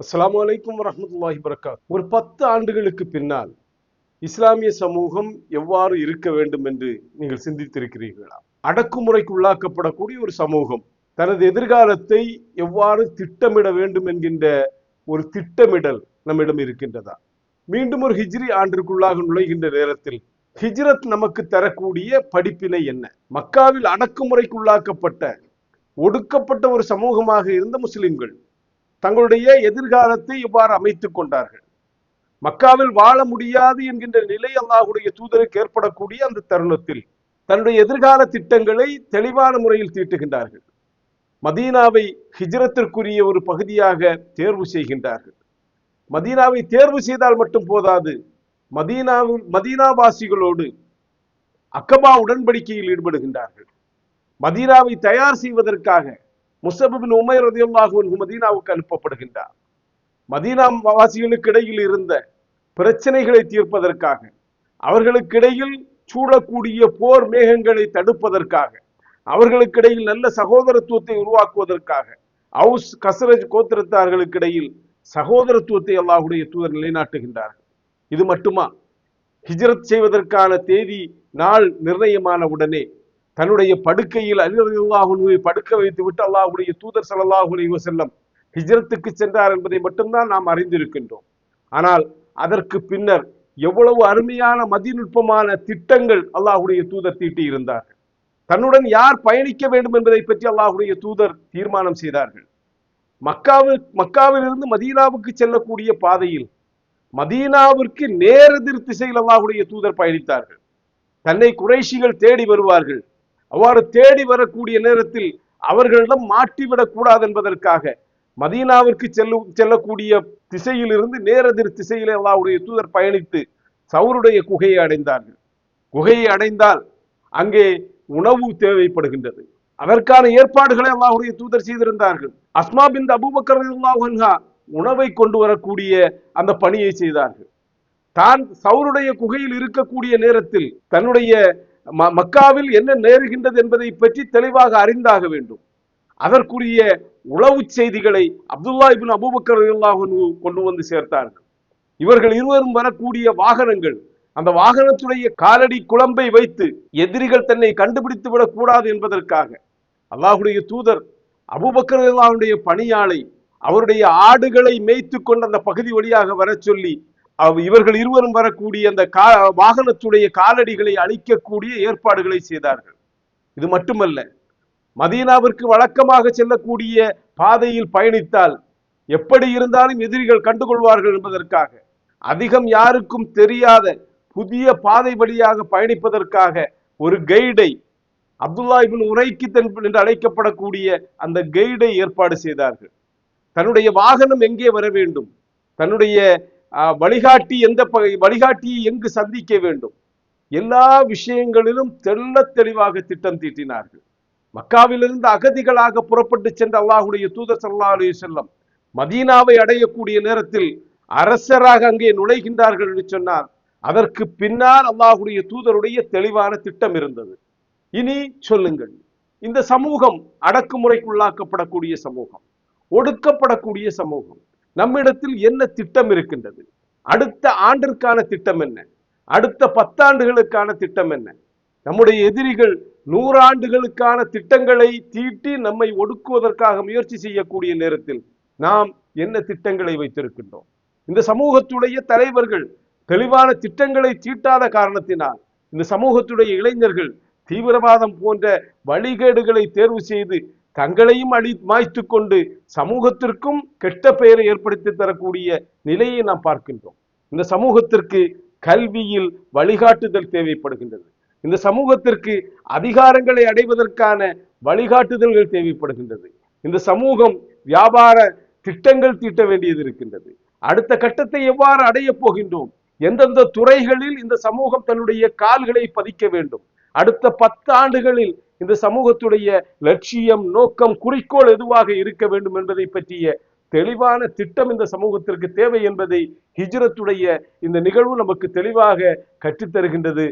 அஸ்லாம் வலைக்கும் வரமத்துல்லாஹி வரகாத் ஒரு பத்து ஆண்டுகளுக்கு பின்னால் இஸ்லாமிய சமூகம் எவ்வாறு இருக்க வேண்டும் என்று நீங்கள் சிந்தித்திருக்கிறீர்களா? அடக்குமுறைக்கு உள்ளாக்கப்படக்கூடிய ஒரு சமூகம் தனது எதிர்காலத்தை எவ்வாறு திட்டமிட வேண்டும் என்கின்ற ஒரு திட்டமிடல் நம்மிடம் இருக்கின்றதா? மீண்டும் ஒரு ஹிஜ்ரி ஆண்டிற்குள்ளாக நுழைகின்ற நேரத்தில் ஹிஜ்ரத் நமக்கு தரக்கூடிய படிப்பினை என்ன? மக்காவில் அடக்குமுறைக்குள்ளாக்கப்பட்ட ஒடுக்கப்பட்ட ஒரு சமூகமாக இருந்த முஸ்லிம்கள் தங்களுடைய எதிர்காலத்தை இவ்வாறு அமைத்துக் கொண்டார்கள். மக்காவில் வாழ முடியாது என்கின்ற நிலை அல்லாஹுடைய தூதருக்கு ஏற்படக்கூடிய அந்த தருணத்தில் தன்னுடைய எதிர்கால திட்டங்களை தெளிவான முறையில் தீட்டுகின்றார்கள். மதீனாவை ஹிஜ்ரத்திற்குரிய ஒரு பகுதியாக தேர்வு செய்கின்றார்கள். மதீனாவை தேர்வு செய்தால் மட்டும் போதாது மதீனாவில் மதீனாவாசிகளோடு அக்கபா உடன்படிக்கையில் ஈடுபடுகின்றார்கள். மதீனாவை தயார் செய்வதற்காக முசபின் உமைர் ரதியுல்லாஹூன் மதீனாவுக்கு அனுப்பப்படுகின்றார். மதீனா வாசிகளுக்கு இடையில் இருந்த பிரச்சனைகளை தீர்ப்பதற்காக அவர்களுக்கிடையில் சூழக்கூடிய போர் மேகங்களை தடுப்பதற்காக அவர்களுக்கிடையில் நல்ல சகோதரத்துவத்தை உருவாக்குவதற்காக அவுஸ் கசரஜ் கோத்திரத்தார்களுக்கிடையில் சகோதரத்துவத்தை அல்லாஹுடைய தூதர் நிலைநாட்டுகின்றார்கள். இது மட்டுமா? ஹிஜ்ரத் செய்வதற்கான தேதி நாள் நிர்ணயமான உடனே தன்னுடைய படுக்கையில் அல்லாஹுவை படுக்க வைத்து விட்டு அல்லாஹுடைய தூதர் சல்லாஹூ செல்லம் வசல்லம் ஹிஜ்ரத்துக்கு சென்றார் என்பதை மட்டும்தான் நாம் அறிந்திருக்கின்றோம். ஆனால் அதற்கு பின்னர் எவ்வளவு அருமையான மதிநுட்பமான திட்டங்கள் அல்லாஹுடைய தூதர் தீட்டி இருந்தார்கள். தன்னுடன் யார் பயணிக்க வேண்டும் என்பதை பற்றி அல்லாஹுடைய தூதர் தீர்மானம் செய்தார்கள். மக்காவில் மக்காவிலிருந்து மதீனாவுக்கு செல்லக்கூடிய பாதையில் மதீனாவிற்கு நேரெதிர் திசையில் அல்லாஹுடைய தூதர் பயணித்தார்கள். தன்னை குறைஷிகள் தேடி வருவார்கள். அவ்வாறு தேடி வரக்கூடிய நேரத்தில் அவர்களிடம் மாட்டிவிடக்கூடாது என்பதற்காக மதீனாவிற்கு செல்லும் செல்லக்கூடிய திசையிலிருந்து நேரெதிர் திசையிலே அல்லாவுடைய தூதர் பயணித்து சவுருடைய குகையை அடைந்தார்கள். குகையை அடைந்தால் அங்கே உணவு தேவைப்படுகின்றது. அதற்கான ஏற்பாடுகளை அல்லாஹுடைய தூதர் செய்திருந்தார்கள். அஸ்மா பின் அபூபக்கர் அல்லாஹா உணவை கொண்டு வரக்கூடிய அந்த பணியை செய்தார்கள். தான் சவுருடைய குகையில் இருக்கக்கூடிய நேரத்தில் தன்னுடைய மக்காவில் என்ன நேருகின்றது என்பதை பற்றி தெளிவாக அறிந்தாக வேண்டும். அதற்குரிய உளவு செய்திகளை அப்துல்லா இபின் அபூபக்கர் கொண்டு வந்து சேர்த்தார்கள். இவர்கள் இருவரும் வரக்கூடிய வாகனங்கள் அந்த வாகனத்துடைய காலடி குழம்பை வைத்து எதிரிகள் தன்னை கண்டுபிடித்து விடக்கூடாது என்பதற்காக அல்லாஹுடைய தூதர் அபுபக்கர் அல்லாவுடைய பணியாளை அவருடைய ஆடுகளை மேய்த்து கொண்டு அந்த பகுதி வழியாக வர சொல்லி இவர்கள் இருவரும் வரக்கூடிய அந்த கா வாகனத்துடைய காலடிகளை அழிக்கக்கூடிய ஏற்பாடுகளை செய்தார்கள். இது மட்டுமல்ல மதீனாவிற்கு வழக்கமாக செல்லக்கூடிய பாதையில் பயணித்தால் எப்படி இருந்தாலும் எதிரிகள் கண்டுகொள்வார்கள் என்பதற்காக அதிகம் யாருக்கும் தெரியாத புதிய பாதை வழியாக பயணிப்பதற்காக ஒரு கைடை அப்துல்லா இபின் உரைக்கித்தன் என்று அழைக்கப்படக்கூடிய அந்த கைடை ஏற்பாடு செய்தார்கள். தன்னுடைய வாகனம் எங்கே வர வேண்டும்? தன்னுடைய வழிகாட்டி எந்த வழிகாட்டியை எங்கு சந்திக்க வேண்டும்? எல்லா விஷயங்களிலும் தெள்ள தெளிவாக திட்டம் தீட்டினார்கள். மக்காவிலிருந்து அகதிகளாக புறப்பட்டு சென்ற அல்லாஹுடைய தூதர் சல்லா அலி செல்லம் மதீனாவை அடையக்கூடிய நேரத்தில் அரசராக அங்கே நுழைகின்றார்கள் என்று சொன்னார். அதற்கு பின்னால் அல்லாஹுடைய தூதருடைய தெளிவான திட்டம் இருந்தது. இனி சொல்லுங்கள். இந்த சமூகம் அடக்குமுறைக்குள்ளாக்கப்படக்கூடிய சமூகம் ஒடுக்கப்படக்கூடிய சமூகம் நம்மிடத்தில் என்ன திட்டம் இருக்கின்றது? அடுத்த ஆண்டிற்கான திட்டம் என்ன? அடுத்த பத்தாண்டுகளுக்கான திட்டம் என்ன? நம்முடைய எதிரிகள் நூறாண்டுகளுக்கான திட்டங்களை தீட்டி நம்மை ஒடுக்குவதற்காக முயற்சி செய்யக்கூடிய நேரத்தில் நாம் என்ன திட்டங்களை வைத்திருக்கின்றோம்? இந்த சமூகத்துடைய தலைவர்கள் தெளிவான திட்டங்களை தீட்டாத காரணத்தினால் இந்த சமூகத்துடைய இளைஞர்கள் தீவிரவாதம் போன்ற வழிகேடுகளை தேர்வு செய்து தங்களையும் அழி மாய்த்து கொண்டு சமூகத்திற்கும் கெட்ட பெயரை ஏற்படுத்தி தரக்கூடிய நிலையை நாம் பார்க்கின்றோம். இந்த சமூகத்திற்கு கல்வியில் வழிகாட்டுதல் தேவைப்படுகின்றது. இந்த சமூகத்திற்கு அதிகாரங்களை அடைவதற்கான வழிகாட்டுதல்கள் தேவைப்படுகின்றது. இந்த சமூகம் வியாபார திட்டங்கள் தீட்ட வேண்டியது இருக்கின்றது. அடுத்த கட்டத்தை எவ்வாறு அடையப் போகின்றோம்? எந்தெந்த துறைகளில் இந்த சமூகம் தன்னுடைய கால்களை பதிக்க வேண்டும்? அடுத்த பத்து ஆண்டுகளில் இந்த சமூகத்துடைய லட்சியம் நோக்கம் குறிக்கோள் எதுவாக இருக்க வேண்டும் என்பதை பற்றிய தெளிவான திட்டம் இந்த சமூகத்திற்கு தேவை என்பதை ஹிஜ்ரத்துடைய இந்த நிகழ்வு நமக்கு தெளிவாக கற்றுத்தருகின்றது.